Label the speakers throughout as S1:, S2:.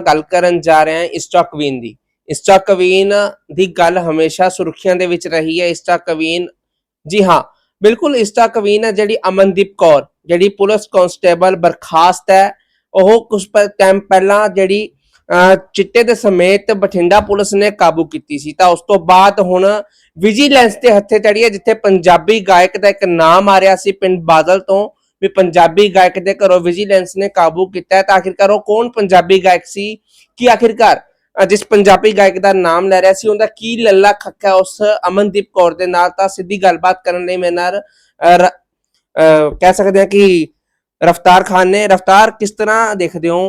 S1: ਗੱਲ ਕਰਨ ਜਾ ਰਹੇ ਹਾਂ ਇੰਸਟਾ ਕਵੀਨ ਦੀ। ਇੰਸਟਾ ਕਵੀਨ ਦੀ ਗੱਲ ਹਮੇਸ਼ਾ ਸੁਰਖੀਆਂ ਦੇ ਵਿੱਚ ਰਹੀ ਹੈ। ਇੰਸਟਾ ਕਵੀਨ ਜੀ ਹਾਂ, ਬਿਲਕੁਲ ਇੰਸਟਾ ਕਵੀਨ ਹੈ ਜਿਹੜੀ ਅਮਨਦੀਪ ਕੌਰ, ਜਿਹੜੀ ਪੁਲਿਸ ਕਾਂਸਟੇਬਲ ਬਰਖਾਸਤ ਹੈ। ਉਹ ਕੁਝ ਟਾਈਮ ਪਹਿਲਾਂ ਜਿਹੜੀ ਚਿੱਟੇ ਦੇ ਸਮੇਤ ਬਠਿੰਡਾ ਪੁਲਿਸ ਨੇ ਕਾਬੂ ਕੀਤੀ ਸੀ। ਤਾਂ ਉਸ ਤੋਂ ਬਾਅਦ ਹੁਣ ਵਿਜੀਲੈਂਸ ਦੇ ਹੱਥੇ ਚੜੀ ਹੈ, ਜਿੱਥੇ ਪੰਜਾਬੀ ਗਾਇਕ ਦਾ ਇੱਕ ਨਾਮ ਆ ਰਿਹਾ ਸੀ, ਪਿੰਡ ਬਾਦਲ ਤੋਂ। ਵੀ ਪੰਜਾਬੀ ਗਾਇਕ ਦੇ ਘਰੋਂ ਵਿਜੀਲੈਂਸ ਨੇ ਕਾਬੂ ਕੀਤਾ ਤਾਂ ਆਖਿਰਕਾਰ ਉਹ ਕੌਣ ਪੰਜਾਬੀ ਗਾਇਕ ਸੀ? ਕਿ ਆਖਿਰਕਾਰ ਜਿਸ ਪੰਜਾਬੀ ਗਾਇਕ ਦਾ ਨਾਮ ਲੈ ਰਿਹਾ ਸੀ, ਉਹਦਾ ਕੀ ਲੱਲਾ ਖੱਕਾ ਉਸ ਅਮਨਦੀਪ ਕੌਰ ਦੇ ਨਾਲ ਤਾਂ ਸਿੱਧੀ ਗੱਲਬਾਤ ਕਰਨ ਲਈ ਮੇਰੇ ਨਾਲ ਕਹਿ ਸਕਦੇ ਹਾਂ ਕਿ ਰਫਤਾਰ ਖਾਨ ਨੇ। ਰਫਤਾਰ, ਕਿਸ ਤਰ੍ਹਾਂ ਦੇਖਦੇ ਹੋ?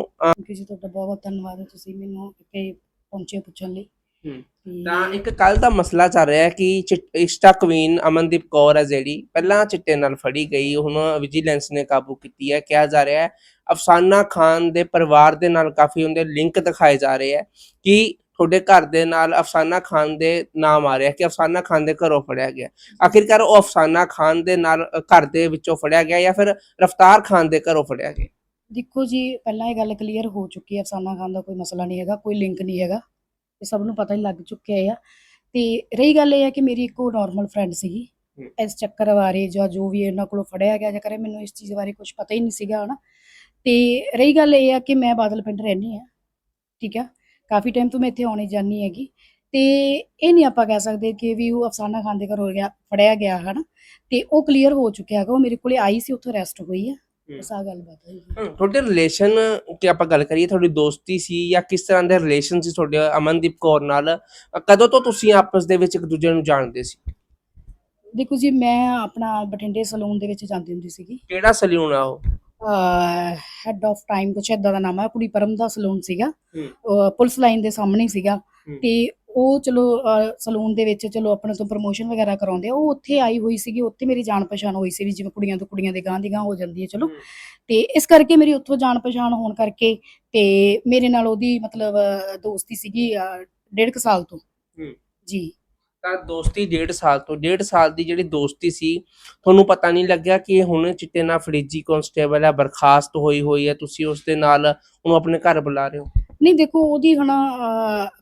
S2: ਜੀ, ਤੁਹਾਡਾ ਬਹੁਤ ਬਹੁਤ ਧੰਨਵਾਦ ਤੁਸੀਂ ਮੈਨੂੰ ਇੱਥੇ ਪਹੁੰਚੇ ਪੁੱਛਣ ਲਈ। ਤੇ
S1: ਇੱਕ ਕੱਲ ਦਾ ਮਸਲਾ ਚੱਲ ਰਿਹਾ ਹੈ ਕਿ ਇੰਸਟਾ ਕੁਈਨ ਅਮਨਦੀਪ ਕੌਰ ਹੈ ਜਿਹੜੀ ਪਹਿਲਾਂ ਚਿੱਟੇ ਨਾਲ ਫੜੀ ਗਈ ਹੁਣ ਵਿਜੀਲੈਂਸ ਨੇ ਕਾਬੂ ਕੀਤੀ ਹੈ ਕਿਹਾ ਜਾ ਰਿਹਾ ਹੈ ਅਫਸਾਨਾ ਖਾਨ ਦੇ ਪਰਿਵਾਰ ਦੇ ਨਾਲ ਕਾਫੀ ਉਹਦੇ ਲਿੰਕ ਦਿਖਾਏ ਜਾ ਰਹੇ ਹੈ ਕਿ ਤੁਹਾਡੇ ਘਰ ਦੇ ਨਾਲ ਅਫਸਾਨਾ ਖਾਨ ਦੇ ਨਾਮ ਆ ਰਿਹਾ ਕਿ ਅਫਸਾਨਾ ਖਾਨ ਦੇ ਘਰੋਂ ਫੜਿਆ ਗਿਆ ਆਖਿਰਕਾਰ ਉਹ ਅਫਸਾਨਾ ਖਾਨ ਦੇ ਨਾਲ ਘਰ ਦੇ ਵਿੱਚੋਂ ਫੜਿਆ ਗਿਆ ਜਾਂ ਫਿਰ ਰਫਤਾਰ ਖਾਨ ਦੇ ਘਰੋਂ ਫੜਿਆ ਗਿਆ?
S2: ਦੇਖੋ ਜੀ ਪਹਿਲਾਂ ਇਹ ਗੱਲ ਕਲੀਅਰ ਹੋ ਚੁੱਕੀ ਹੈ ਅਫਸਾਨਾ ਖਾਨ ਦਾ ਕੋਈ ਮਸਲਾ ਨਹੀਂ ਹੈਗਾ ਕੋਈ ਲਿੰਕ ਨਹੀਂ ਹੈਗਾ। ਇਹ ਸਭ ਨੂੰ ਪਤਾ ਹੀ ਲੱਗ ਚੁੱਕਿਆ ਆ। ਤੇ ਰਹੀ ਗੱਲ ਇਹ ਹੈ ਕਿ ਮੇਰੀ ਇੱਕੋ ਨਾਰਮਲ ਫਰੈਂਡ ਸੀਗੀ। ਇਸ ਚੱਕਰ ਬਾਰੇ ਜਾਂ ਜੋ ਵੀ ਇਹਨਾਂ ਕੋਲੋਂ ਫੜਿਆ ਗਿਆ ਜਾਂ ਕਰੇ ਮੈਨੂੰ ਇਸ ਚੀਜ਼ ਬਾਰੇ ਕੁਝ ਪਤਾ ਹੀ ਨਹੀਂ ਸੀਗਾ ਹਨਾ। ਤੇ ਰਹੀ ਗੱਲ ਇਹ ਆ ਕਿ ਮੈਂ ਬਾਦਲ ਪਿੰਡ ਰਹਿੰਦੀ ਆ ਠੀਕ ਆ? ਕਾਫੀ ਟਾਈਮ ਤੋਂ ਮੈਂ ਇੱਥੇ ਆਉਣੀ ਜਾਣੀ ਹੈਗੀ। ਤੇ ਇਹ ਨਹੀਂ ਆਪਾਂ ਕਹਿ ਸਕਦੇ ਕਿ ਵੀ ਉਹ ਅਫਸਾਨਾ ਖਾਨ ਦੇ ਘਰ ਹੋ ਗਿਆ ਫੜਿਆ ਗਿਆ ਹਨਾ। ਤੇ ਉਹ ਕਲੀਅਰ ਹੋ ਚੁੱਕਿਆ ਹੈਗਾ ਉਹ ਮੇਰੇ ਕੋਲੇ ਆਈ ਸੀ ਉੱਥੋਂ ਅਰੈਸਟ ਹੋਈ ਆ। ਬਸ ਆ ਗੱਲ ਬਾਤ ਹੈ ਜੀ।
S1: ਹਮ, ਤੁਹਾਡੇ ਰਿਲੇਸ਼ਨ ਕਿ ਆਪਾਂ ਗੱਲ ਕਰੀਏ ਤੁਹਾਡੀ ਦੋਸਤੀ ਸੀ ਜਾਂ ਕਿਸ ਤਰ੍ਹਾਂ ਦੇ ਰਿਲੇਸ਼ਨ ਸੀ ਤੁਹਾਡੇ ਅਮਨਦੀਪ ਕੌਰ ਨਾਲ? ਅ, ਕਦੋਂ ਤੋਂ ਤੁਸੀਂ ਆਪਸ ਦੇ ਵਿੱਚ ਇੱਕ ਦੂਜੇ ਨੂੰ ਜਾਣਦੇ ਸੀ?
S2: ਦੇਖੋ ਜੀ ਮੈਂ ਆਪਣਾ ਬਠਿੰਡੇ ਸਲੂਨ ਦੇ ਵਿੱਚ ਜਾਂਦੀ ਹੁੰਦੀ ਸੀਗੀ।
S1: ਕਿਹੜਾ ਸਲੂਨ ਆ ਉਹ?
S2: ਹੈਡ ਆਫ ਟਾਈਮ ਕੁਛ ਏਦਾਂ ਦਾ ਨਾਮ ਹੈ ਕੁੜੀ ਪਰਮ ਦਾ ਸਲੂਨ ਸੀਗਾ।
S1: ਹੂੰ।
S2: ਅਹ ਪੁਲਿਸ ਲਾਈਨ ਦੇ ਸਾਹਮਣੇ ਸੀਗਾ
S1: ਹੂੰ।
S2: ਤੇ ਉਹ ਚਲੋ ਸਲੂਨ ਦੇ ਵਿੱਚ ਚਲੋ ਆਪਣੇ ਤੋਂ ਪ੍ਰਮੋਸ਼ਨ ਵਗੈਰਾ ਕਰਾਉਂਦੇ ਆ ਉਹ ਉੱਥੇ ਆਈ ਹੋਈ ਸੀਗੀ ਉੱਥੇ ਮੇਰੀ ਜਾਣ ਪਛਾਣ ਹੋਈ ਸੀ ਵੀ ਜਿਵੇਂ ਕੁੜੀਆਂ ਤੋਂ ਕੁੜੀਆਂ ਦੇ ਗਾਂ ਦੀ ਗਾਂ ਹੋ ਜਾਂਦੀ ਹੈ ਚਲੋ। ਤੇ ਇਸ ਕਰਕੇ ਮੇਰੀ ਉੱਥੋਂ ਜਾਣ ਪਛਾਣ ਹੋਣ ਕਰਕੇ ਤੇ ਮੇਰੇ ਨਾਲ ਉਹਦੀ ਮਤਲਬ ਦੋਸਤੀ ਸੀਗੀ ਡੇਢ ਕੁ ਸਾਲ ਤੋਂ। ਜੀ
S1: ਤਾਂ ਦੋਸਤੀ ਡੇਢ ਸਾਲ ਤੋਂ ਡੇਢ ਸਾਲ ਦੀ ਜਿਹੜੀ ਦੋਸਤੀ ਸੀ ਤੁਹਾਨੂੰ ਪਤਾ ਨਹੀਂ ਲੱਗਿਆ ਕਿ ਇਹ ਹੁਣ ਚਿੱਟੇ ਨਾਲ ਫਰੀਜੀ ਕਾਂਸਟੇਬਲ ਹੈ ਬਰਖਾਸਤ ਹੋਈ ਹੋਈ ਹੈ ਤੁਸੀਂ ਉਸ ਦੇ ਨਾਲ ਉਹਨੂੰ ਆਪਣੇ ਘਰ ਬੁਲਾ ਰਹੇ ਹੋ
S2: ਨਹੀਂ ਦੇਖੋ ਉਹਦੀ ਹੁਣ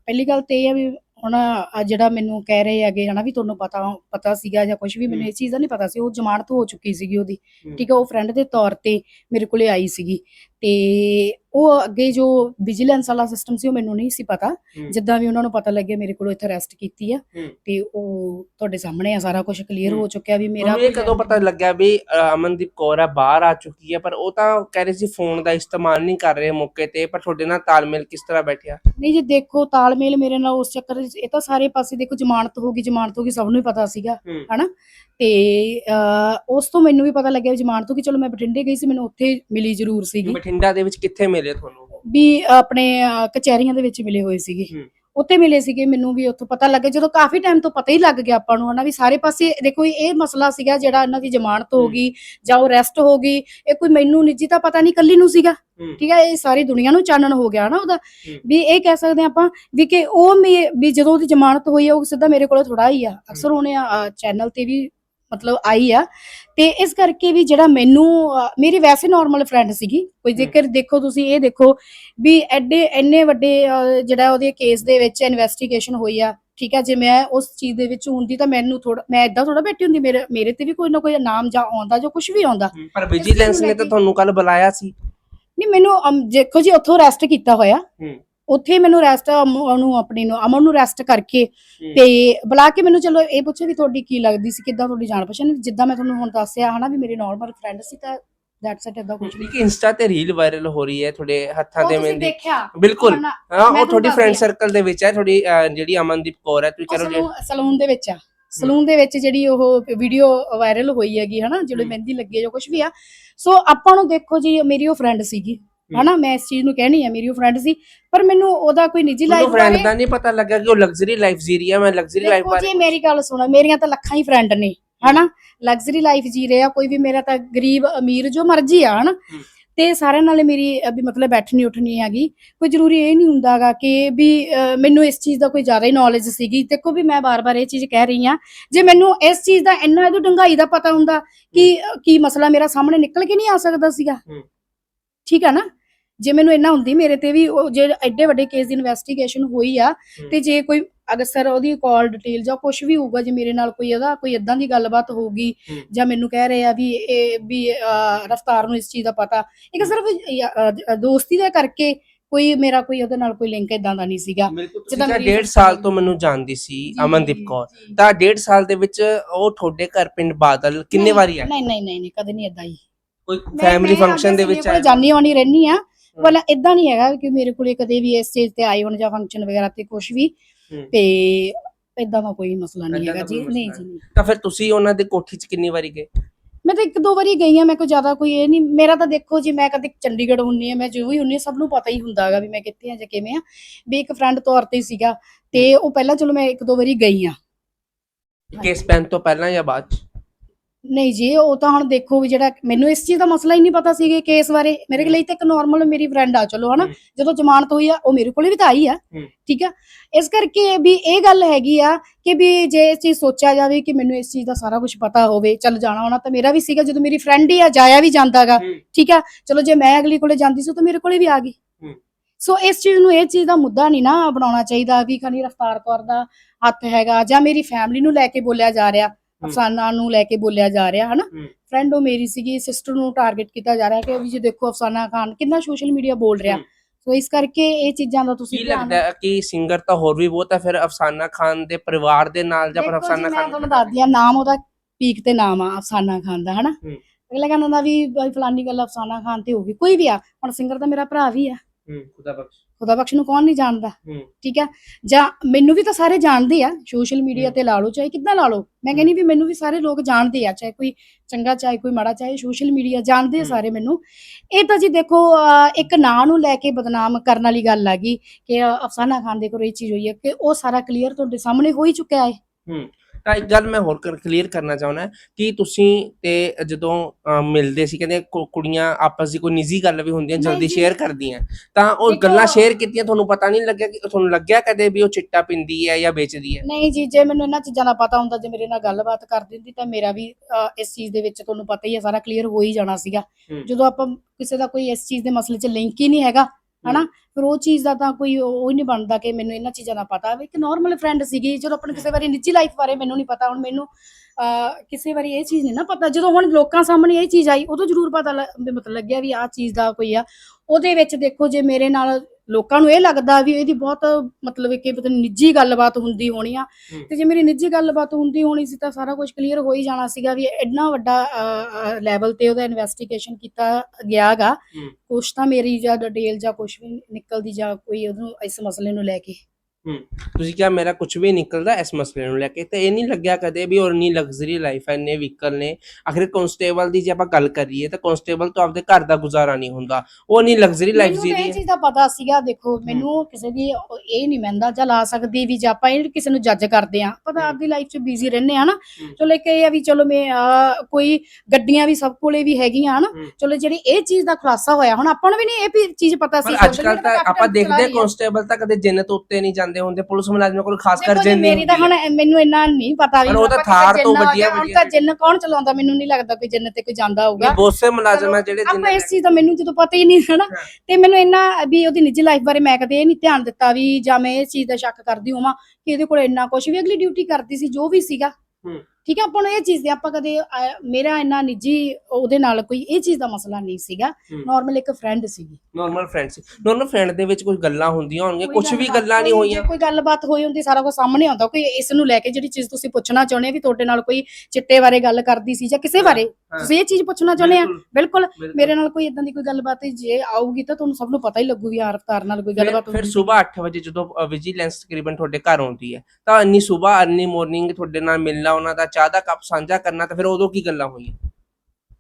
S2: ਪਹਿਲੀ ਗੱਲ ਤੇ ਇਹ ਆ ਵੀ ਹੁਣ ਆਹ ਜਿਹੜਾ ਮੈਨੂੰ ਕਹਿ ਰਹੇ ਹੈਗੇ ਹਨਾ ਵੀ ਤੁਹਾਨੂੰ ਪਤਾ ਪਤਾ ਸੀਗਾ ਜਾਂ ਕੁਝ ਵੀ ਮੈਨੂੰ। ਇਸ ਚੀਜ਼ ਦਾ ਨਹੀਂ ਪਤਾ ਸੀ ਉਹ ਜ਼ਮਾਨਤ ਹੋ ਚੁੱਕੀ ਸੀਗੀ ਉਹਦੀ। ਠੀਕ ਹੈ ਉਹ ਫਰੈਂਡ ਦੇ ਤੌਰ ਤੇ ਮੇਰੇ ਕੋਲੇ ਆਈ ਸੀਗੀ ਤੇ ਉਹ ਅੱਗੇ ਜੋ ਵਿਜੀਲੈਂਸ ਵਾਲਾ ਸਿਸਟਮ ਸੀ ਉਹ ਮੈਨੂੰ ਨਹੀਂ ਸੀ ਪਤਾ। ਜਿੱਦਾਂ ਵੀ ਉਹਨਾਂ ਨੂੰ ਪਤਾ ਲੱਗਿਆ ਮੇਰੇ ਕੋਲੋਂ ਇੱਥੇ ਅਰੈਸਟ ਕੀਤੀ ਆ। ਤੇ ਉਹ ਤੁਹਾਡੇ ਸਾਹਮਣੇ ਆ ਸਾਰਾ ਕੁਝ ਕਲੀਅਰ
S1: ਹੂੰ।
S2: ਚੁੱਕਿਆ ਵੀ ਮੇਰਾ
S1: ਇਹ ਕਦੋਂ ਪਤਾ ਲੱਗਿਆ ਵੀ ਅਮਨਦੀਪ ਕੌਰ ਹੈ ਬਾਹਰ ਆ ਚੁੱਕੀ ਹੈ ਪਰ ਉਹ ਤਾਂ ਕਹਿ ਰਹੀ ਸੀ ਫੋਨ ਦਾ ਇਸਤੇਮਾਲ ਨਹੀਂ ਕਰ ਰਹੇ ਮੌਕੇ ਤੇ ਪਰ ਤੁਹਾਡੇ ਨਾਲ ਤਾਲਮੇਲ ਕਿਸ ਤਰ੍ਹਾਂ ਬੈਠਿਆ
S2: ਨਹੀਂ ਜੀ ਦੇਖੋ ਤਾਲਮੇਲ ਮੇਰੇ ਨਾਲ ਉਸ ਚੱਕਰ ਇਹ ਤਾਂ ਸਾਰੇ ਪਾਸੇ ਦੇਖੋ ਜ਼ਮਾਨਤ ਹੋ ਗਈ ਜ਼ਮਾਨਤ ਹੋ ਗਈ ਸਭ ਨੂੰ ਹੀ ਪਤਾ ਸੀਗਾ। ਹਨਾ ਤੇ ਉਸ ਤੋਂ ਮੈਨੂੰ ਵੀ ਪਤਾ ਲੱਗਿਆ ਜ਼ਮਾਨਤ ਹੋ ਗਈ ਚਲੋ ਮੈਂ ਬਠਿੰਡੇ ਗਈ ਸੀ ਮੈਨੂੰ ਉੱਥੇ ਮਿਲੀ ਜ਼ਰੂਰ ਸੀਗੀ
S1: ਬਠਿੰਡਾ ਦੇ ਵਿੱਚ ਕਿੱਥੇ ਮਿਲੇ ਤੁਹਾਨੂੰ
S2: ਵੀ ਆਪਣੇ ਅਹ, ਕਚਹਿਰੀਆਂ ਦੇ ਵਿੱਚ ਮਿਲੇ ਹੋਏ ਸੀਗੇ
S1: ਹੂੰ।
S2: ਉੱਥੇ ਮਿਲੇ ਸੀਗੇ ਮੈਨੂੰ ਵੀ ਉੱਥੋਂ ਪਤਾ ਲੱਗਿਆ ਜਦੋਂ ਕਾਫੀ ਟਾਈਮ ਤੋਂ ਪਤਾ ਹੀ ਲੱਗ ਗਿਆ ਆਪਾਂ ਨੂੰ ਹਨਾ ਵੀ ਸਾਰੇ ਪਾਸੇ ਦੇਖੋ ਇਹ ਮਸਲਾ ਸੀਗਾ ਜਿਹੜਾ ਇਹਨਾਂ ਦੀ ਜ਼ਮਾਨਤ ਹੋ। ਗਈ ਜਾਂ ਉਹ ਅਰੈਸਟ ਹੋ ਗਈ ਇਹ ਕੋਈ ਮੈਨੂੰ ਨਿੱਜੀ ਤਾਂ ਪਤਾ ਨਹੀਂ ਕੱਲੀ ਨੂੰ ਸੀਗਾ
S1: ਹੂੰ।
S2: ਠੀਕ ਹੈ ਇਹ ਸਾਰੀ ਦੁਨੀਆ ਨੂੰ ਚਾਨਣ ਹੋ ਗਿਆ ਨਾ ਉਹਦਾ। ਵੀ ਇਹ ਕਹਿ ਸਕਦੇ ਹਾਂ ਆਪਾਂ ਵੀ ਕਿ ਉਹ ਮੇ- ਵੀ ਜਦੋਂ ਉਹਦੀ ਜ਼ਮਾਨਤ ਹੋਈ ਆ ਉਹ ਸਿੱਧਾ ਮੇਰੇ ਕੋਲ ਥੋੜਾ ਹੀ ਆ ਅਕਸਰ ਉਹਨੇ ਚੈਨਲ ਤੇ ਵੀ ਮਤਲਬ ਆਈ ਆ। ਤੇ ਇਸ ਕਰਕੇ ਵੀ ਜਿਹੜਾ ਮੈਨੂੰ ਮੇਰੀ ਵੈਸੇ ਨਾਰਮਲ ਫਰੈਂਡ ਸੀਗੀ। ਕੋਈ ਜੇਕਰ ਦੇਖੋ ਤੁਸੀਂ ਇਹ ਦੇਖੋ ਵੀ ਐਡੇ ਇੰਨੇ ਵੱਡੇ ਜਿਹੜਾ ਉਹਦੇ ਕੇਸ ਦੇ ਵਿੱਚ ਇਨਵੈਸਟੀਗੇਸ਼ਨ ਹੋਈ ਆ ਠੀਕ ਹੈ ਜੇ ਮੈਂ ਉਸ ਚੀਜ਼ ਦੇ ਵਿੱਚ ਹੁੰਦੀ ਤਾਂ ਮੈਨੂੰ ਥੋੜਾ ਮੈਂ ਇਦਾਂ ਥੋੜਾ ਬੈਠੀ ਹੁੰਦੀ ਮੇਰੇ ਮੇਰੇ ਤੇ ਵੀ ਕੋਈ ਨਾ ਕੋਈ ਨਾਮ ਜਾਂ ਆਉਂਦਾ ਜਾਂ ਕੁਝ ਵੀ ਆਉਂਦਾ।
S1: ਪਰ ਵਿਜੀਲੈਂਸ ਨੇ ਤਾਂ ਤੁਹਾਨੂੰ ਕੱਲ ਬੁਲਾਇਆ ਸੀ।
S2: ਨਹੀਂ ਮੈਨੂੰ ਦੇਖੋ ਜੀ ਉੱਥੋਂ ਅਰੈਸਟ ਕੀਤਾ ਹੋਇਆ।
S1: ਹੂੰ।
S2: ਉੱਥੇ ਮੈਨੂੰ ਅਰੈਸਟ ਉਹਨੂੰ ਆਪਣੀ ਨੂੰ ਅਮਨ ਨੂੰ ਅਰੈਸਟ ਕਰਕੇ। ਤੇ ਬੁਲਾ ਕੇ ਮੈਨੂੰ ਚਲੋ ਇਹ ਪੁੱਛੇ ਵੀ ਤੁਹਾਡੀ ਕੀ ਲੱਗਦੀ ਸੀ ਕਿੱਦਾਂ ਤੁਹਾਡੀ ਜਾਣ ਪਛਾਣ ਜਿੱਦਾਂ ਮੈਂ ਤੁਹਾਨੂੰ ਹੁਣ ਦੱਸਿਆ ਹਨਾ ਵੀ ਮੇਰੇ ਨਾਰਮਲ ਫਰੈਂਡ ਸੀ ਤਾਂ ਦੈਟਸ ਇਟ ਇਦਾਂ ਕੁਝ ਨਹੀਂ
S1: ਕਿ ਇੰਸਟਾ ਤੇ ਰੀਲ ਵਾਇਰਲ ਹੋ ਰਹੀ ਹੈ ਤੁਹਾਡੇ ਹੱਥਾਂ ਦੇ ਮਹਿੰਦੀ
S2: ਦੇਖਿਆ
S1: ਬਿਲਕੁਲ ਹਾਂ ਉਹ ਤੁਹਾਡੀ ਫਰੈਂਡ। ਸਰਕਲ ਦੇ ਵਿੱਚ ਹੈ ਤੁਹਾਡੀ ਜਿਹੜੀ ਅਮਨਦੀਪ ਕੌਰ ਹੈ ਤੁਸੀਂ ਕਰੋ
S2: ਸਲੂਨ ਦੇ ਵਿੱਚ ਆ ਸਲੂਨ ਦੇ ਵਿੱਚ ਜਿਹੜੀ ਉਹ ਵੀਡੀਓ ਵਾਇਰਲ ਹੋਈ ਹੈਗੀ ਹਨਾ ਜਿਹੜੇ। ਮਹਿੰਦੀ ਲੱਗੀ ਜੋ ਕੁਝ ਵੀ ਆ ਸੋ ਆਪਾਂ ਨੂੰ ਦੇਖੋ ਜੀ ਮੇਰੀ ਉਹ ਫਰੈਂਡ ਸੀਗੀ। ਹਨਾ ਮੈਂ ਇਸ ਚੀਜ਼ ਨੂੰ ਕਹਿਣੀ ਆ ਮੇਰੀ ਉਹ ਫਰੈਂਡ ਸੀ ਪਰ ਮੈਨੂੰ ਉਹਦਾ ਕੋਈ ਨਿੱਜੀ
S1: ਮੈਨੂੰ
S2: ਲਾਈਫ
S1: ਫਰੈਂਡ ਦਾ ਨਹੀਂ ਪਤਾ ਲੱਗਾ ਕਿ ਉਹ ਲਗਜ਼ਰੀ ਲਾਈਫ ਜੀ ਰਹੀ ਹੈ ਮੈਂ ਲਗਜ਼ਰੀ ਲਾਈਫ ਬਾਰੇ
S2: ਜੀ ਮੇਰੀ ਗੱਲ ਸੁਣੋ ਮੇਰੀਆਂ ਤਾਂ ਲੱਖਾਂ ਹੀ ਫਰੈਂਡ ਨੇ ਹਨਾ ਲਗਜ਼ਰੀ ਲਾਈਫ ਜੀ ਰਹੇ ਆ ਕੋਈ ਵੀ ਮੇਰਾ ਤਾਂ ਗਰੀਬ ਅਮੀਰ ਜੋ ਮਰਜ਼ੀ ਆ ਹਨਾ
S1: ਹੂੰ।
S2: ਤੇ ਸਾਰਿਆਂ ਨਾਲ ਮੇਰੀ ਵੀ ਮਤਲਬ ਬੈਠਣੀ ਉੱਠਣੀ ਹੈਗੀ ਕੋਈ ਜ਼ਰੂਰੀ ਇਹ ਨਹੀਂ ਹੁੰਦਾਗਾ ਕਿ ਵੀ ਮੈਨੂੰ ਇਸ ਚੀਜ਼ ਦਾ ਕੋਈ ਜ਼ਿਆਦਾ ਹੀ ਨੌਲੇਜ ਸੀਗੀ ਦੇਖੋ ਵੀ ਮੈਂ ਬਾਰ-ਬਾਰ ਇਹ ਚੀਜ਼ ਕਹਿ ਰਹੀ ਆ ਜੇ ਮੈਨੂੰ ਇਸ ਚੀਜ਼ ਦਾ ਇੰਨਾ ਇਹਦੋਂ ਡੰਗਾਈ ਦਾ ਪਤਾ ਹੁੰਦਾ ਕਿ ਕੀ ਮਸਲਾ ਮੇਰਾ ਸਾਹਮਣੇ ਨਿਕਲ ਕੇ ਨਹੀਂ ਆ ਸਕਦਾ ਸੀਗਾ
S1: ਹੂੰ।
S2: ਠੀਕ ਆ ਨਾ? ਜੇ ਮੈਨੂੰ ਇੰਨਾ ਹੁੰਦੀ ਮੇਰੇ ਤੇ ਵੀ ਉਹ ਜੇ ਐਡੇ ਵੱਡੇ ਕੇਸ ਦੀ ਇਨਵੈਸਟੀਗੇਸ਼ਨ ਹੋਈ ਆ ਤੇ ਜੇ ਕੋਈ ਅਗਰ ਸਰ ਉਹਦੀ ਕਾਲ ਡਿਟੇਲ ਜਾਂ ਕੁਝ ਵੀ ਹੋਊਗਾ ਜੇ ਮੇਰੇ ਨਾਲ ਕੋਈ ਉਹਦਾ ਕੋਈ ਇਦਾਂ ਦੀ ਗੱਲਬਾਤ ਹੋਊਗੀ। ਜਾਂ ਮੈਨੂੰ ਕਹਿ ਰਹੇ ਆ ਵੀ ਇਹ ਵੀ ਰਫਤਾਰ ਨੂੰ ਇਸ ਚੀਜ਼ ਦਾ ਪਤਾ ਇੱਕ ਸਿਰਫ ਦੋਸਤੀ ਦਾ ਕਰਕੇ ਕੋਈ ਮੇਰਾ ਕੋਈ ਉਹਦੇ ਨਾਲ ਕੋਈ ਲਿੰਕ ਇਦਾਂ ਦਾ ਨਹੀਂ ਸੀਗਾ। ਜਿੱਦਾਂ
S1: ਡੇਢ ਸਾਲ ਤੋਂ ਮੈਨੂੰ ਜਾਣਦੀ ਸੀ ਅਮਨਦੀਪ ਕੌਰ। ਤਾਂ ਡੇਢ ਸਾਲ ਦੇ ਵਿੱਚ ਉਹ ਤੁਹਾਡੇ ਘਰ ਪਿੰਡ ਬਾਦਲ ਕਿੰਨੇ ਵਾਰੀ
S2: ਨਹੀਂ ਨਹੀਂ ਨਹੀਂ ਨਹੀਂ, ਕਦੇ ਨਹੀਂ ਇਦਾਂ ਹੀ।
S1: ਕੋਈ ਫੈਮਿਲੀ ਫੰਕਸ਼ਨ ਦੇ ਵਿੱਚ
S2: ਜਾਣੀ ਆਉਣੀ ਰਹਿਣੀ ਆ ਵਾਲਾ ਇਦਾਂ ਨਹੀਂ ਹੈਗਾ ਕਿ ਮੇਰੇ ਕੋਲੇ ਕਦੇ ਵੀ ਇਸ ਸਟੇਜ ਤੇ ਆਏ ਹੋਣ ਜਾਂ ਫੰਕਸ਼ਨ ਵਗੈਰਾ ਤੇ ਕੁਝ ਵੀ। ਤੇ ਇਦਾਂ ਦਾ ਕੋਈ ਮਸਲਾ ਨਹੀਂ ਹੈਗਾ ਜੀ। ਨਹੀਂ ਜੀ
S1: ਤਾਂ ਫਿਰ ਤੁਸੀਂ ਉਹਨਾਂ ਦੇ ਕੋਠੀ 'ਚ ਕਿੰਨੀ ਵਾਰੀ ਗਏ?
S2: ਮੈਂ ਤਾਂ ਇੱਕ ਦੋ ਵਾਰੀ ਗਈ ਆ ਮੈਂ ਕੋਈ ਜ਼ਿਆਦਾ ਕੋਈ ਇਹ ਨਹੀਂ ਮੇਰਾ ਤਾਂ ਦੇਖੋ ਜੀ ਮੈਂ ਕਦੇ ਚੰਡੀਗੜ੍ਹ ਹੁੰਨੀ ਆ ਮੈਂ ਜੋ ਵੀ ਹੁੰਨੀ ਆ ਸਭ ਨੂੰ ਪਤਾ ਹੀ ਹੁੰਦਾਗਾ ਵੀ ਮੈਂ ਕਿੱਥੇ ਆ ਜਾਂ ਕਿਵੇਂ ਆ ਵੀ ਇੱਕ ਫਰੈਂਡ ਤੌਰ ਤੇ ਹੀ ਸੀਗਾ ਤੇ ਉਹ ਪਹਿਲਾਂ ਚਲੋ ਮੈਂ ਇੱਕ ਦੋ ਵਾਰੀ ਗਈ ਆ
S1: ਕੇਸ ਪੈਨ ਤੋਂ ਪਹਿਲਾਂ ਜਾਂ ਬਾਅਦ 'ਚ?
S2: ਨਹੀਂ ਜੀ ਉਹ ਤਾਂ ਹੁਣ ਦੇਖੋ ਵੀ ਜਿਹੜਾ ਮੈਨੂੰ ਇਸ ਚੀਜ਼ ਦਾ ਮਸਲਾ ਹੀ ਨਹੀਂ ਪਤਾ ਸੀਗੇ ਕੇਸ ਬਾਰੇ ਮੇਰੇ ਲਈ ਤਾਂ ਇੱਕ ਨਾਰਮਲ ਮੇਰੀ ਫਰੈਂਡ ਆ ਚਲੋ ਹਨਾ। ਜਦੋਂ ਜ਼ਮਾਨਤ ਹੋਈ ਆ ਉਹ ਮੇਰੇ ਕੋਲੇ ਵੀ ਤਾਂ ਆਈ ਆ। ਠੀਕ ਆ ਇਸ ਕਰਕੇ ਵੀ ਇਹ ਗੱਲ ਹੈਗੀ ਆ ਕਿ ਵੀ ਜੇ ਇਹ ਚੀਜ਼ ਸੋਚਿਆ ਜਾਵੇ ਕਿ ਮੈਨੂੰ ਇਸ ਚੀਜ਼ ਦਾ ਸਾਰਾ ਕੁਝ ਪਤਾ ਹੋਵੇ ਚੱਲ ਜਾਣਾ ਹੋਣਾ ਤਾਂ ਮੇਰਾ ਵੀ ਸੀਗਾ ਜਦੋਂ ਮੇਰੀ ਫਰੈਂਡ ਹੀ ਆ ਜਾਇਆ ਵੀ ਜਾਂਦਾਗਾ। ਠੀਕ ਆ ਚਲੋ ਜੇ ਮੈਂ ਅਗਲੀ ਕੋਲੇ ਜਾਂਦੀ ਸੀ ਤਾਂ ਮੇਰੇ ਕੋਲੇ ਵੀ ਆ ਗਈ। ਸੋ ਇਸ ਚੀਜ਼ ਨੂੰ ਇਹ ਚੀਜ਼ ਦਾ ਮੁੱਦਾ ਨਹੀਂ ਨਾ ਬਣਾਉਣਾ ਚਾਹੀਦਾ ਵੀ ਖਾਲੀ ਰਫਤਾਰ ਕੌਰ ਦਾ ਹੱਥ ਹੈਗਾ ਜਾਂ ਮੇਰੀ ਫੈਮਿਲੀ ਨੂੰ ਲੈ ਕੇ ਬੋਲਿਆ ਜਾ ਰਿਹਾ ਅਫਸਾਨਾ ਨੂੰ ਲੈ ਕੇ ਬੋਲਿਆ ਜਾ ਰਿਹਾ ਹਨਾ। ਫਰੈਂਡ ਉਹ ਮੇਰੀ ਸੀਗੀ ਸਿਸਟਰ ਨੂੰ ਟਾਰਗੇਟ ਕੀਤਾ ਜਾ ਰਿਹਾ ਕਿ ਵੀ ਜੇ ਦੇਖੋ ਅਫਸਾਨਾ ਖਾਨ ਕਿੰਨਾ ਸੋਸ਼ਲ ਮੀਡੀਆ ਬੋਲ ਰਿਹਾ। ਸੋ ਇਸ ਕਰਕੇ ਇਹ ਚੀਜ਼ਾਂ ਦਾ ਤੁਸੀਂ
S1: ਕੀ ਲੱਗਦਾ ਹੈ ਕਿ ਸਿੰਗਰ ਤਾਂ ਹੋਰ ਵੀ ਬਹੁਤ ਹੈ ਫਿਰ ਅਫਸਾਨਾ ਖਾਨ ਦੇ ਪਰਿਵਾਰ ਦੇ ਨਾਲ ਜਾਂ
S2: ਜੀ,
S1: ਅਫਸਾਨਾ
S2: ਮੈਂ
S1: ਖਾਨ
S2: ਤੁਹਾਨੂੰ ਦੱਸਦੀ ਆ ਨਾਮ ਉਹਦਾ ਪੀਕ ਤੇ ਨਾਮ ਆ ਅਫਸਾਨਾ ਖਾਨ ਦਾ ਹਨਾ। ਅਗਲਾ ਕਹਿੰਦਾ ਹੁੰਦਾ ਵੀ ਫਲਾਨੀ ਗੱਲ ਅਫਸਾਨਾ ਖਾਨ ਤੇ ਹੋਗੀ ਕੋਈ ਵੀ ਆ ਹੁਣ ਸਿੰਗਰ ਤਾਂ ਮੇਰਾ ਭਰਾ ਵੀ ਆ
S1: ਹੂੰ ਖੁਦਾ ਬਖਸ਼
S2: ਖੁਦਾ ਬਖਸ਼ ਨੂੰ ਕੌਣ ਨਹੀਂ ਜਾਣਦਾ? ਠੀਕ ਹੈ ਜਾਂ ਮੈਨੂੰ ਵੀ ਤਾਂ ਸਾਰੇ ਜਾਣਦੇ ਆ ਸੋਸ਼ਲ ਮੀਡੀਆ। ਤੇ ਲਾ ਲਓ ਚਾਹੇ ਕਿੱਦਾਂ ਲਾ ਲਓ। ਮੈਂ ਕਹਿੰਦੀ ਵੀ ਮੈਨੂੰ ਵੀ ਸਾਰੇ ਲੋਕ ਜਾਣਦੇ ਆ ਚਾਹੇ ਕੋਈ ਚੰਗਾ ਚਾਹੇ ਕੋਈ ਮਾੜਾ ਚਾਹੇ ਸੋਸ਼ਲ ਮੀਡੀਆ ਜਾਣਦੇ ਆ। ਸਾਰੇ ਮੈਨੂੰ। ਇਹ ਤਾਂ ਜੀ ਦੇਖੋ ਇੱਕ ਨਾਂ ਨੂੰ ਲੈ ਕੇ ਬਦਨਾਮ ਕਰਨ ਵਾਲੀ ਗੱਲ ਆ ਗਈ ਕਿ ਅਫਸਾਨਾ ਖਾਨ ਦੇ ਕੋਲ ਇਹ ਚੀਜ਼ ਹੋਈ ਹੈ ਕਿ ਉਹ ਸਾਰਾ ਕਲੀਅਰ ਤੁਹਾਡੇ ਸਾਹਮਣੇ ਹੋ ਹੀ ਚੁੱਕਿਆ ਹੈ।
S1: ਤਾਂ ਇੱਕ ਗੱਲ ਮੈਂ ਹੋਰ ਕਲੀਅਰ ਕਰਨਾ ਚਾਹੁੰਦਾ ਕਿ ਤੁਸੀਂ ਤੇ ਜਦੋਂ ਮਿਲਦੇ ਸੀ ਕਹਿੰਦੇ ਕੁੜੀਆਂ ਆਪਸ ਦੀ ਕੋਈ ਨਿੱਜੀ ਗੱਲ ਵੀ ਹੁੰਦੀਆਂ ਜਲਦੀ। ਸ਼ੇਅਰ ਕਰਦੀਆਂ ਤਾਂ ਉਹ ਗੱਲਾਂ ਸ਼ੇਅਰ ਕੀਤੀਆਂ ਤੁਹਾਨੂੰ ਪਤਾ ਨਹੀਂ ਲੱਗਿਆ ਕਿ ਤੁਹਾਨੂੰ ਲੱਗਿਆ ਕਦੇ ਵੀ ਉਹ ਚਿੱਟਾ ਪਿੰਦੀ ਹੈ ਜਾਂ ਵੇਚਦੀ ਹੈ
S2: ਨਹੀਂ ਜੀ ਜੇ ਮੈਨੂੰ ਇਹਨਾਂ ਚੀਜ਼ਾਂ ਦਾ ਪਤਾ ਹੁੰਦਾ ਜੇ ਮੇਰੇ ਨਾਲ ਗੱਲਬਾਤ ਕਰ ਦਿੰਦੀ ਤਾਂ ਮੇਰਾ ਵੀ ਇਸ ਚੀਜ਼ ਦੇ ਵਿੱਚ ਤੁਹਾਨੂੰ ਪਤਾ ਹੀ ਹੈ ਸਾਰਾ ਕਲੀਅਰ ਹੋ ਹੀ ਜਾਣਾ ਸੀਗਾ। ਜਦੋਂ ਆਪਾਂ ਕਿਸੇ ਦਾ ਕੋਈ ਇਸ ਚੀਜ਼ ਦੇ ਮਸਲੇ 'ਚ ਲਿੰਕ ਹੀ ਨਹੀਂ ਹੈਗਾ ਹਨਾ? ਫਿਰ ਉਹ ਚੀਜ਼ ਦਾ ਤਾਂ ਕੋਈ ਉਹ ਹੀ ਨਹੀਂ ਬਣਦਾ ਕਿ ਮੈਨੂੰ ਇਹਨਾਂ ਚੀਜ਼ਾਂ ਦਾ ਪਤਾ ਹੋਵੇ ਇੱਕ ਨਾਰਮਲ ਫਰੈਂਡ ਸੀਗੀ ਜਦੋਂ ਆਪਣੇ ਕਿਸੇ ਵਾਰੀ ਨਿੱਜੀ ਲਾਈਫ ਬਾਰੇ ਮੈਨੂੰ ਨਹੀਂ ਪਤਾ ਹੁਣ ਮੈਨੂੰ ਕਿਸੇ ਵਾਰੀ ਇਹ ਚੀਜ਼ ਨਹੀਂ ਨਾ ਪਤਾ। ਜਦੋਂ ਹੁਣ ਲੋਕਾਂ ਸਾਹਮਣੇ ਇਹ ਚੀਜ਼ ਆਈ ਉਦੋਂ ਜ਼ਰੂਰ ਪਤਾ ਮਤਲਬ ਲੱਗਿਆ ਵੀ ਆਹ ਚੀਜ਼ ਦਾ ਕੋਈ ਆ। ਉਹਦੇ ਵਿੱਚ ਦੇਖੋ ਜੇ ਮੇਰੇ ਨਾਲ ਲੋਕਾਂ ਨੂੰ ਇਹ ਲੱਗਦਾ ਵੀ ਇਹਦੀ ਬਹੁਤ ਮਤਲਬ ਕਿ ਪਤਾ ਨੀ ਨਿੱਜੀ ਗੱਲਬਾਤ ਹੁੰਦੀ ਹੋਣੀ ਆ। ਤੇ ਜੇ ਮੇਰੀ ਨਿੱਜੀ ਗੱਲਬਾਤ ਹੁੰਦੀ ਹੋਣੀ ਸੀ ਤਾਂ ਸਾਰਾ ਕੁਝ ਕਲੀਅਰ ਹੋ ਹੀ ਜਾਣਾ ਸੀਗਾ ਵੀ ਇੰਨਾ ਵੱਡਾ ਲੈਵਲ ਤੇ ਉਹਦਾ ਇਨਵੈਸਟੀਗੇਸ਼ਨ ਕੀਤਾ ਗਿਆਗਾ।
S1: ਹੂੰ।
S2: ਕੁਛ ਤਾਂ ਮੇਰੀ ਜਾਂ ਡਿਟੇਲ ਜਾਂ ਕੁਝ ਵੀ ਨਿਕਲਦੀ ਜਾਂ ਕੋਈ ਉਹਨੂੰ ਇਸ ਮਸਲੇ ਨੂੰ ਲੈ ਕੇ।
S1: ਤੁਸੀਂ ਕਿਹਾ ਮੇਰਾ ਕੁਝ ਵੀ ਨਿਕਲਦਾ ਇਸ ਮਸਲੇ ਨੂੰ ਲੈ ਕੇ ਤੇ ਇਹ ਨਹੀਂ ਲੱਗਿਆ ਕਦੇ ਵੀ ਔਰ ਨਹੀਂ ਲਗਜ਼ਰੀ ਲਾਈਫ ਹੈ ਇੰਨੇ ਵਹੀਕਲ ਨੇ। ਆਖਿਰ ਕਨਸਟੇਬਲ ਦੀ ਜੇ ਆਪਾਂ ਗੱਲ ਕਰੀਏ ਤਾਂ ਕਨਸਟੇਬਲ ਤੋਂ ਆਪਦੇ ਘਰ ਦਾ ਗੁਜ਼ਾਰਾ ਨਹੀਂ ਹੁੰਦਾ। ਉਹ ਨਹੀਂ ਲਗਜ਼ਰੀ ਲਾਈਫ
S2: ਮੈਨੂੰ
S1: ਜੀ ਰਹੀ
S2: ਇਹ ਚੀਜ਼ ਦਾ ਪਤਾ ਸੀਗਾ ਦੇਖੋ ਮੈਨੂੰ ਕਿਸੇ ਦੀ ਇਹ ਨਹੀਂ ਮੰਨਦਾ ਜਾਂ ਲਾ ਸਕਦੀ ਵੀ ਜੇ ਆਪਾਂ ਇਹ ਕਿਸੇ ਨੂੰ ਜੱਜ ਕਰਦੇ ਆ ਪਤਾ। ਆਪਦੀ ਲਾਈਫ 'ਚ ਬਿਜ਼ੀ ਰਹਿੰਦੇ ਆ ਨਾ। ਚਲੋ ਇੱਕ ਇਹ ਆ ਵੀ ਚਲੋ ਮੈਂ ਕੋਈ ਗੱਡੀਆਂ ਵੀ ਸਭ ਕੋਲੇ ਵੀ ਹੈਗੀਆਂ ਹਨਾ। ਚਲੋ ਜਿਹੜੀ ਇਹ ਚੀਜ਼ ਦਾ ਖੁਲਾਸਾ ਹੋਇਆ ਹੁਣ ਆਪਾਂ ਨੂੰ ਵੀ ਨਹੀਂ ਇਹ ਵੀ ਚੀਜ਼ ਪਤਾ ਸੀ।
S1: ਅੱਜ ਕੱਲ ਤਾਂ ਆਪਾਂ ਦੇਖਦੇ
S2: ਚਲਾ ਆ।
S1: ਕਨਸਟੇਬਲ ਤਾਂ ਕਦੇ ਜਿੰਨ ਤੋਂ ਉੱਤੇ ਨਹੀਂ ਜਾਂਦੇ। ਹੁੰਦੇ ਪੁਲਿਸ ਮੁਲਾਜ਼ਮਾਂ ਕੋਲ ਖਾਸ ਕਰ
S2: ਦੇਖੋ ਜੀ, ਮੇਰੀ ਤਾਂ ਹੁਣ ਮੈਨੂੰ ਇੰਨਾ ਨਹੀਂ ਪਤਾ ਵੀ
S1: ਪਰ ਉਹ ਤਾਂ ਥਾਰ ਤੋਂ
S2: ਜਿੰਨ ਆ ਗਿਆ, ਹੁਣ ਤਾਂ ਜਿੰਨ ਕੌਣ ਚਲਾਉਂਦਾ ਮੈਨੂੰ ਨਹੀਂ ਲੱਗਦਾ ਕੋਈ ਜਿੰਨ ਤੇ ਕੋਈ ਜਾਂਦਾ ਹੋਊਗਾ
S1: ਬਹੁਤ ਸੇ ਮੁਲਾਜ਼ਮ ਹੈ ਜਿਹੜੇ
S2: ਆਪਾਂ ਇਸ ਚੀਜ਼ ਦਾ ਮੈਨੂੰ ਜਦੋਂ ਪਤਾ ਹੀ ਨਹੀਂ ਹਨਾ
S1: ਹਾਂ।
S2: ਤੇ ਮੈਨੂੰ ਇੰਨਾ ਵੀ ਉਹਦੀ ਨਿੱਜੀ ਲਾਈਫ ਬਾਰੇ ਮੈਂ ਕਦੇ ਇਹ ਨਹੀਂ ਧਿਆਨ ਦਿੱਤਾ ਵੀ ਜਾਂ ਮੈਂ ਇਸ ਚੀਜ਼ ਦਾ ਸ਼ੱਕ ਕਰਦੀ ਹੋਵਾਂ ਕਿ ਇਹਦੇ ਕੋਲ ਇੰਨਾ ਕੁਝ ਵੀ ਅਗਲੀ ਡਿਊਟੀ ਕਰਦੀ ਸੀ ਜੋ ਵੀ ਸੀਗਾ
S1: ਹੂੰ।
S2: ਠੀਕ ਹੈ ਆਪਾਂ ਨੂੰ ਇਹ ਚੀਜ਼ ਦੇ ਆਪਾਂ ਕਦੇ ਅਹ, ਮੇਰਾ ਇੰਨਾ ਨਿੱਜੀ ਉਹਦੇ ਨਾਲ ਕੋਈ ਇਹ ਚੀਜ਼ ਦਾ ਮਸਲਾ ਨਹੀਂ ਸੀਗਾ।
S1: ਹੂੰ।
S2: ਨਾਰਮਲ ਇੱਕ ਫਰੈਂਡ ਸੀਗੀ।
S1: ਨਾਰਮਲ ਫਰੈਂਡ ਸੀ। ਨਾਰਮਲ ਫਰੈਂਡ ਦੇ ਵਿੱਚ ਕੁਝ ਗੱਲਾਂ ਹੁੰਦੀਆਂ ਹੋਣਗੀਆਂ?
S2: ਕੋਈ
S1: ਕੁਝ ਵੀ
S2: ਗੱਲਬਾਤ
S1: ਗੱਲਾਂ ਨਹੀਂ ਹੋਈਆਂ?
S2: ਕੋਈ ਗੱਲਬਾਤ ਹੋਈ ਹੁੰਦੀ ਸਾਰਾ ਕੁਝ ਸਾਹਮਣੇ ਆਉਂਦਾ। ਕੋਈ ਇਸ ਨੂੰ ਲੈ ਕੇ ਜਿਹੜੀ ਚੀਜ਼ ਤੁਸੀਂ ਪੁੱਛਣਾ ਚਾਹੁੰਦੇ ਆ ਵੀ ਤੁਹਾਡੇ ਨਾਲ ਕੋਈ ਚਿੱਟੇ ਬਾਰੇ ਗੱਲ ਕਰਦੀ ਸੀ ਜਾਂ ਕਿਸੇ ਬਾਰੇ
S1: ਹਾਂ।
S2: ਤੁਸੀਂ ਇਹ ਚੀਜ਼ ਪੁੱਛਣਾ ਚਾਹੁੰਦੇ ਆ
S1: ਬਿਲਕੁਲ,
S2: ਬਿਲਕੁਲ।
S1: ਬਿਲਕੁਲ।
S2: ਮੇਰੇ ਨਾਲ ਕੋਈ ਇਦਾਂ ਦੀ ਕੋਈ ਗੱਲਬਾਤ ਜੇ ਆਊਗੀ ਤਾਂ ਤੁਹਾਨੂੰ ਸਭ ਨੂੰ ਪਤਾ ਹੀ ਲੱਗੂ ਵੀ ਆਰ ਅਵਤਾਰ ਨਾਲ ਕੋਈ
S1: ਫਿਰ-
S2: ਗੱਲਬਾਤ
S1: ਫਿਰ ਸਵੇਰ 8 ਵਜੇ ਜਦੋਂ ਵਿਜੀਲੈਂਸ ਤਕਰੀਬਨ ਤੁਹਾਡੇ ਘਰ ਆਉਂਦੀ ਹੈ ਤਾਂ ਇੰਨੀ ਸਵੇਰ ਅਰਲੀ ਮਾਰਨਿੰਗ ਤੁਹਾਡੇ ਨਾਲ ਮਿਲਣਾ ਉਹਨਾਂ ਦਾ ਚਾਹ ਦਾ ਕੱਪ ਸਾਂਝਾ ਕਰਨਾ ਤਾਂ ਫਿਰ ਉਦੋਂ ਕੀ ਗੱਲਾਂ ਹੋਈਆਂ?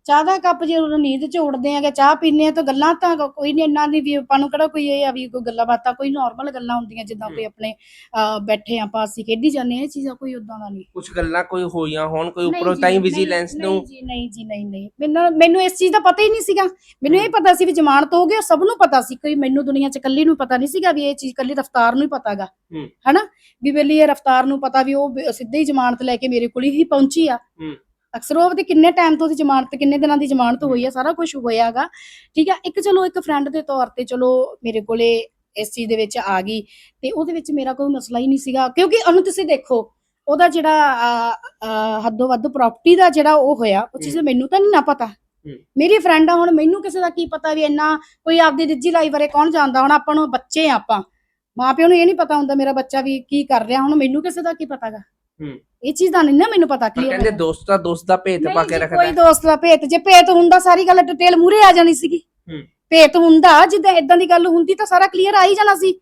S2: ਚਾਹ ਦਾ ਕੱਪ ਜੇ ਉਹ ਨੀਂਦ ਚ ਉੱਠਦੇ ਆਗੇ ਚਾਹ ਪੀਂਦੇ ਆ ਤਾਂ ਗੱਲਾਂ ਤਾਂ ਕੋਈ ਨਹੀਂ ਇੰਨਾ ਨਹੀਂ ਵੀ ਆਪਾਂ ਨੂੰ ਕਿਹੜਾ ਕੋਈ ਇਹ ਆ ਵੀ ਕੋਈ ਗੱਲਾਂ ਬਾਤਾਂ ਕੋਈ ਨਾਰਮਲ ਗੱਲਾਂ ਹੁੰਦੀਆਂ ਜਿੱਦਾਂ ਕੋਈ ਆਪਣੇ ਅਹ, ਬੈਠੇ ਆਪਾਂ ਅਸੀਂ ਖੇਡੀ ਜਾਂਦੇ ਆ ਇਹ ਚੀਜ਼ਾਂ ਕੋਈ ਉਦਾਂ ਦਾ ਨਹੀਂ
S1: ਕੁਝ ਗੱਲਾਂ ਕੋਈ ਹੋਈਆਂ ਹੋਣ ਕੋਈ
S2: ਨਹੀਂ
S1: ਉੱਪਰੋਂ
S2: ਜੀ,
S1: ਤਾਂ ਹੀ
S2: ਨਹੀਂ-
S1: ਵਿਜੀਲੈਂਸ ਨੂੰ
S2: ਨਹੀਂ ਜੀ ਨਹੀਂ ਜੀ ਨਹੀਂ ਨਹੀਂ। ਮੈਨੂੰ ਮੈਨੂੰ ਇਸ ਚੀਜ਼ ਦਾ ਪਤਾ ਹੀ ਨਹੀਂ ਸੀਗਾ। ਮੈਨੂੰ ਇਹ ਪਤਾ ਸੀ ਵੀ ਜ਼ਮਾਨਤ ਹੋ ਗਈ ਉਹ ਸਭ ਨੂੰ ਪਤਾ ਸੀ। ਕੋਈ ਮੈਨੂੰ ਦੁਨੀਆ 'ਚ ਇਕੱਲੀ ਨੂੰ ਪਤਾ ਨਹੀਂ ਸੀਗਾ ਵੀ ਇਹ ਚੀਜ਼ ਇਕੱਲੀ ਰਫਤਾਰ ਨੂੰ ਹੀ ਪਤਾਗਾ।
S1: ਹੂੰ।
S2: ਹਨਾ? ਵੀ ਵੇਲੀ ਇਹ ਰਫਤਾਰ ਨੂੰ ਪਤਾ ਵੀ ਉਹ ਬ- ਸਿੱਧੇ ਹੀ ਜ਼ਮਾਨਤ ਲੈ ਕੇ ਮੇਰੇ ਕੋਲ ਹੀ ਪਹੁੰਚੀ ਆ।
S1: ਹੂੰ।
S2: ਅਕਸਰ ਉਹ ਉਹਦੀ ਕਿੰਨੇ ਟਾਈਮ ਤੋਂ ਉਹਦੀ ਜ਼ਮਾਨਤ ਕਿੰਨੇ ਦਿਨਾਂ ਦੀ ਜ਼ਮਾਨਤ ਹੋਈ ਆ ਸਾਰਾ ਕੁਝ ਹੋਇਆਗਾ। ਠੀਕ ਆ? ਇੱਕ ਚਲੋ ਇੱਕ ਫਰੈਂਡ ਦੇ ਤੌਰ ਤੇ ਚਲੋ ਮੇਰੇ ਕੋਲੇ ਇਸ ਚੀਜ਼ ਦੇ ਵਿੱਚ ਆ ਗਈ ਤੇ ਉਹਦੇ ਵਿੱਚ ਮੇਰਾ ਕੋਈ ਮਸਲਾ ਹੀ ਨਹੀਂ ਸੀਗਾ। ਕਿਉਂਕਿ ਉਹਨੂੰ ਤੁਸੀਂ ਦੇਖੋ ਉਹਦਾ ਜਿਹੜਾ ਹੱਦੋਂ ਵੱਧ ਪ੍ਰਾਪਰਟੀ ਦਾ ਜਿਹੜਾ ਉਹ ਹੋਇਆ ਉਹ ਚੀਜ਼ ਮੈਨੂੰ ਤਾਂ ਨਹੀਂ ਨਾ ਪਤਾ। ਮੇਰੀ ਫਰੈਂਡ ਆ ਹੁਣ ਮੈਨੂੰ ਕਿਸੇ ਦਾ ਕੀ ਪਤਾ ਵੀ ਇੰਨਾ ਕੋਈ ਆਪਦੀ ਨਿੱਜੀ ਲਾਈਫ ਬਾਰੇ ਕੌਣ ਜਾਣਦਾ? ਹੁਣ ਆਪਾਂ ਨੂੰ ਬੱਚੇ ਆ ਆਪਾਂ। ਮਾਪਿਆਂ ਨੂੰ ਇਹ ਨਹੀਂ ਪਤਾ ਹੁੰਦਾ ਮੇਰਾ ਬੱਚਾ ਵੀ ਕੀ ਕਰ ਰਿਹਾ ਹੁਣ ਮੈਨੂੰ ਕਿਸੇ ਦਾ ਕੀ ਪਤਾਗਾ। ਇਹ ਚੀਜ਼ ਦਾ ਨਹੀਂ ਨਾ ਮੈਨੂੰ ਪਤਾ
S1: ਪਰ
S2: ਕੀ
S1: ਕਹਿੰਦੇ ਦੋਸਤ ਦਾ ਦੋਸਤ ਦਾ ਭੇਤ ਪਾ ਕੇ ਰੱਖਦਾ
S2: ਕੋਈ
S1: ਹੈ।
S2: ਦੋਸਤ ਦਾ ਭੇਤ ਜੇ ਭੇਤ ਹੁੰਦਾ ਸਾਰੀ ਗੱਲ ਡਿਟੇਲ ਮੂਰੇ ਆ ਜਾਣੀ ਸੀਗੀ।
S1: ਹੂੰ।
S2: ਭੇਤ ਹੁੰਦਾ ਜਿੱਦਾਂ ਇਦਾਂ ਦੀ ਗੱਲ ਹੁੰਦੀ ਤਾਂ ਸਾਰਾ ਕਲੀਅਰ ਆ ਹੀ ਜਾਣਾ ਸੀ।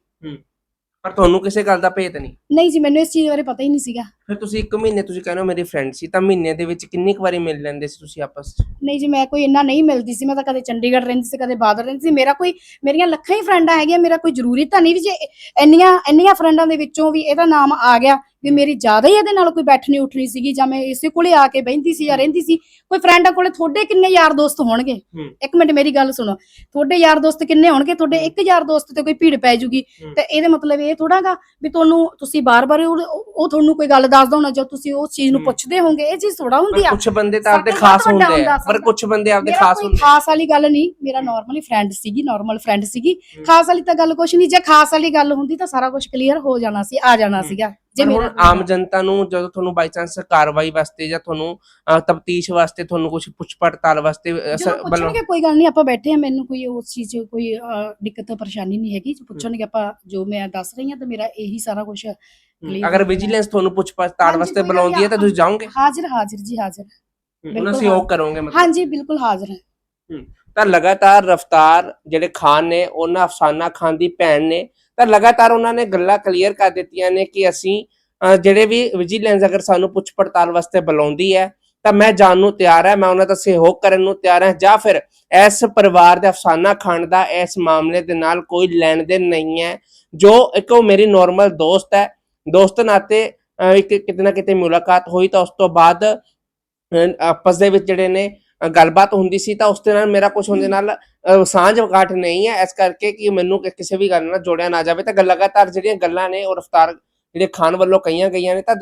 S1: ਪਰ ਤੁਹਾਨੂੰ ਕਿਸੇ ਗੱਲ ਦਾ ਭੇਤ ਨਹੀਂ।
S2: ਨਹੀਂ ਜੀ ਮੈਨੂੰ ਇਸ ਚੀਜ਼ ਬਾਰੇ ਪਤਾ ਹੀ ਨਹੀਂ ਸੀਗਾ।
S1: ਫਿਰ ਤੁਸੀਂ ਇੱਕ ਮਹੀਨੇ ਤੁਸੀਂ ਕਹਿੰਦੇ ਹੋ ਮੇਰੀ ਫਰੈਂਡ ਸੀ ਤਾਂ ਮਹੀਨੇ ਦੇ ਵਿੱਚ ਕਿੰਨੀ ਕੁ ਵਾਰੀ ਮਿਲ ਲੈਂਦੇ ਸੀ ਤੁਸੀਂ ਆਪਸ 'ਚ?
S2: ਨਹੀਂ ਜੀ ਮੈਂ ਕੋਈ ਇੰਨਾ ਨਹੀਂ ਮਿਲਦੀ ਸੀ ਮੈਂ ਤਾਂ ਕਦੇ ਚੰਡੀਗੜ੍ਹ ਰਹਿੰਦੀ ਸੀ ਕਦੇ ਬਾਦਰ ਰਹਿੰਦੀ ਸੀ। ਮੇਰਾ ਕੋਈ ਮੇਰੀਆਂ ਲੱਖਾਂ ਹੀ ਫਰੈਂਡਾਂ ਹੈਗੀਆਂ ਮੇਰਾ ਕੋਈ ਜ਼ਰੂਰੀ ਤਾਂ ਨਹੀਂ ਵੀ ਜੇ ਇੰਨੀਆਂ ਇੰਨੀਆਂ ਫਰੈਂਡਾਂ ਦੇ ਵਿੱਚੋਂ ਵੀ ਇਹਦਾ ਨਾਮ ਆ ਗਿਆ ਵੀ ਮੇਰੀ ਜ਼ਿਆਦਾ ਹੀ ਇਹਦੇ ਨਾਲ ਕੋਈ ਬੈਠਣੀ ਉੱਠਣੀ ਸੀਗੀ ਜਾਂ ਮੈਂ ਇਸੇ ਕੋਲੇ ਆ ਕੇ ਬਹਿੰਦੀ ਸੀ ਜਾਂ ਰਹਿੰਦੀ ਸੀ ਕੋਈ ਫਰੈਂਡਾਂ ਕੋਲੇ ਤੁਹਾਡੇ ਕਿੰਨੇ ਯਾਰ ਦੋਸਤ ਹੋਣਗੇ। ਇੱਕ ਮਿੰਟ ਮੇਰੀ ਗੱਲ ਸੁਣੋ ਤੁਹਾਡੇ ਯਾਰ ਦੋਸਤ ਕਿੰਨੇ ਹੋਣਗੇ ਤੁਹਾਡੇ ਇੱਕ ਯਾਰ ਦੋਸਤ ਤੇ ਕੋਈ ਭੀੜ ਪੈ ਜੂਗੀ। ਤੇ ਇਹਦੇ ਮਤਲਬ ਇਹ ਥੋੜਾਗਾ ਵੀ ਤੁਹਾਨੂੰ ਤੁਸੀਂ ਬਾਰ-ਬਾਰ ਉਹ ਉਹ ਤੁਹਾਨੂੰ ਕੋਈ ਗੱਲ ਦੱਸਦਾ ਹੋਣਾ ਜਾਂ ਤੁਸੀਂ ਉਸ ਚੀਜ਼ ਨੂੰ। ਪੁੱਛਦੇ ਹੋਵੋਗੇ ਇਹ ਚੀਜ਼ ਥੋੜਾ ਹੁੰਦੀ ਆ
S1: ਕੁਝ ਬੰਦੇ ਤਾਂ ਆਪਦੇ ਖਾਸ ਹੁੰਦੇ ਆ ਪਰ ਕੁਝ ਬੰਦੇ ਆਪਦੇ ਖਾਸ ਹੁੰਦੇ ਆ।
S2: ਖਾਸ ਵਾਲੀ ਗੱਲ ਨਹੀਂ ਮੇਰਾ ਨਾਰਮਲੀ ਫਰੈਂਡ ਸੀਗੀ ਨਾਰਮਲ ਫਰੈਂਡ ਸੀਗੀ। ਖਾਸ ਵਾਲੀ ਤਾਂ ਗੱਲ ਕੁਛ ਨਹੀਂ ਜੇ ਖਾਸ ਵਾਲੀ ਗੱਲ ਹੁੰਦੀ ਤਾਂ ਸਾਰਾ ਕੁਝ ਕਲੀਅਰ ਹੋ ਜਾਣਾ ਸੀ ਆ ਜਾਣਾ। ਸੀਗਾ ਜੇ
S1: ਹੁਣ ਆਮ ਜਨਤਾ ਨੂੰ ਜਦੋਂ ਤੁਹਾਨੂੰ ਬਾਈ ਚਾਂਸ ਕਾਰਵਾਈ ਵਾਸਤੇ ਜਾਂ ਤੁਹਾਨੂੰ ਤਫਤੀਸ਼ ਵਾਸਤੇ ਤੁਹਾਨੂੰ ਕੁਝ ਪੁੱਛ ਪੜਤਾਲ ਵਾਸਤੇ
S2: ਪੁੱਛਣਗੇ ਕੋਈ ਗੱਲ ਨਹੀਂ ਆਪਾਂ ਬੈਠੇ ਆ ਮੈਨੂੰ ਕੋਈ ਉਸ ਚੀਜ਼ 'ਚ ਕੋਈ ਦਿੱਕਤ ਪਰੇਸ਼ਾਨੀ ਨਹੀਂ ਹੈਗੀ। ਜੇ ਪੁੱਛਣਗੇ ਆਪਾਂ ਜੋ ਮੈਂ ਦੱਸ ਰਹੀ ਹਾਂ ਤਾਂ ਮੇਰਾ ਇਹੀ ਸਾਰਾ ਕੁਝ
S1: ਅਗਰ ਵਿਜੀਲੈਂਸ ਤੁਹਾਨੂੰ ਪੁੱਛ ਪੜਤਾਲ ਵਾਸਤੇ ਬੁਲਾਉਂਦੀ ਹੈ ਤਾਂ ਤੁਸੀਂ ਜਾਓਗੇ?
S2: ਹਾਜ਼ਰ ਹਾਜ਼ਰ ਜੀ ਹਾਜ਼ਰ।
S1: ਉਹਨਾਂ ਸਹਿਯੋਗ ਕਰੋਗੇ ਮਤਲਬ?
S2: ਹਾਂਜੀ ਬਿਲਕੁਲ ਹਾਜ਼ਰ ਹੈ
S1: ਤਾਂ ਲਗਾਤਾਰ ਰਫਤਾਰ ਜਿਹੜੇ ਖਾਨ ਨੇ ਉਹਨਾਂ ਅਫਸਾਨਾ ਖਾਨ ਦੀ ਭੈਣ ਨੇ ਤਾਂ ਲਗਾਤਾਰ ਉਹਨਾਂ ਨੇ ਗੱਲਾਂ ਕਲੀਅਰ ਕਰ ਦਿੱਤੀਆਂ ਨੇ ਕਿ ਅਸੀਂ ਜਿਹੜੇ ਵੀ ਵਿਜੀਲੈਂਸ ਅਗਰ ਸਾਨੂੰ ਪੁੱਛ ਪੜਤਾਲ ਵਾਸਤੇ ਬੁਲਾਉਂਦੀ ਹੈ, ਤਾਂ ਮੈਂ ਜਾਣ ਨੂੰ ਤਿਆਰ ਹਾਂ, ਮੈਂ ਉਹਨਾਂ ਦਾ ਸਹਿਯੋਗ ਕਰਨ ਨੂੰ ਤਿਆਰ ਹਾਂ, ਜਾਂ ਫਿਰ ਇਸ ਪਰਿਵਾਰ ਦੇ ਅਫਸਾਨਾ ਖਾਨ ਦਾ ਇਸ ਮਾਮਲੇ ਦੇ ਨਾਲ ਕੋਈ ਲੈਣ ਦੇਣ ਨਹੀਂ ਹੈ, ਜੋ ਇੱਕ ਉਹ ਮੇਰੀ ਨਾਰਮਲ ਦੋਸਤ ਹੈ, ਦੋਸਤ ਨਾਤੇ ਇੱਕ ਕਿਤੇ ਨਾ ਕਿਤੇ ਮੁਲਾਕਾਤ ਹੋਈ ਤਾਂ ਉਸ ਤੋਂ ਬਾਅਦ ਆਪਸ ਦੇ ਵਿੱਚ ਜਿਹੜੇ ਨੇ ਗੱਲਬਾਤ ਹੁੰਦੀ ਸੀ ਤਾਂ ਉਸ ਦੇ ਨਾਲ ਮੇਰਾ ਕੁਝ ਉਹਦੇ ਨਾਲ ਸਾਂਝ ਵਕਾਟ ਨਹੀਂ ਹੈ। ਇਸ ਕਰਕੇ ਕਿ ਮੈਨੂੰ ਕਿਸੇ ਵੀ ਗੱਲ ਨਾਲ ਜੋੜਿਆ ਨਾ ਜਾਵੇ। ਤਾਂ ਲਗਾਤਾਰ ਜਿਹੜੀਆਂ ਗੱਲਾਂ ਨੇ ਉਹ ਰਫਤਾਰ ਜਿਹੜੇ ਖਾਨ ਵੱਲੋਂ ਕਹੀਆਂ ਗਈਆਂ ਨੇ ਤਾਂ